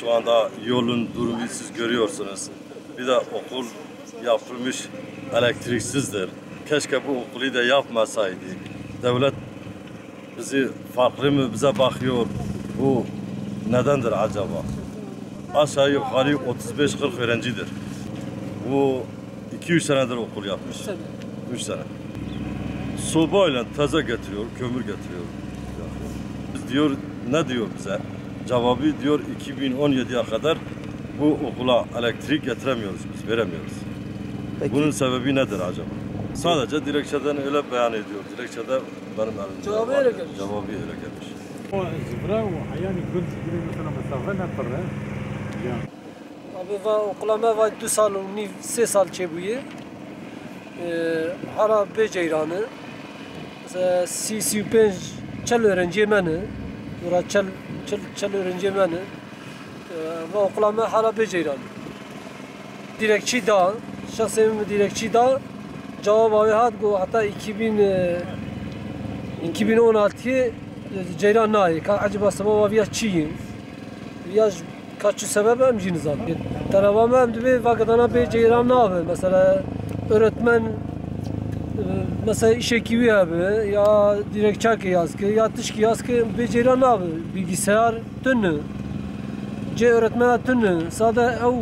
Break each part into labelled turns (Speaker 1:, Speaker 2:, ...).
Speaker 1: Şu anda yolun durumu siz görüyorsunuz. Bir de okul yapılmış elektriksizdir. Keşke bu okulu da yapmasaydı. Devlet bizi farklı mı bize bakıyor? Bu nedendir acaba? Aşağı yukarı 35-40 öğrencidir. Bu 2-3 senedir okul yapmış. 3 sene. Sobayla taze getiriyor, kömür getiriyor. Diyor, ne diyor bize? cevabı diyor 2017'ye kadar bu okula elektrik getiremiyoruz biz, veremiyoruz.
Speaker 2: Peki.
Speaker 1: Bunun sebebi nedir acaba? Sadece dilekçeden öyle beyan ediyor. Dilekçede benim elimde
Speaker 3: cevabı öyle gelmiş.
Speaker 1: Cevabı öyle gelmiş.
Speaker 3: Abi va okulama va 2 sal univ 3 sal çebuye. Ee, Hara be ceyranı. 35 çel öğrenci meni. Ora çel çel çel öğrenciye me ne. Va okula me hara bê ceyranı. Dilekçi da, şahsen dilekçi da cevap abi hat go hatta 2000 e, 2016'yı ceyran nayi. Ka acaba sebeba viya çiyin. Ya kaç sebep hem ciniz abi. Taravam hem de vakadana bir ceyran ne abi? Mesela öğretmen e, ee, mesela işekivi abi ya direkt çarkı yazkı ya tışkı yazkı beceriyan abi bilgisayar tünü C öğretmene tünü sade ev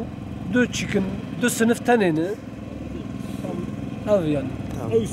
Speaker 3: dö çıkın dö sınıf teneni ev yani.
Speaker 4: Ev.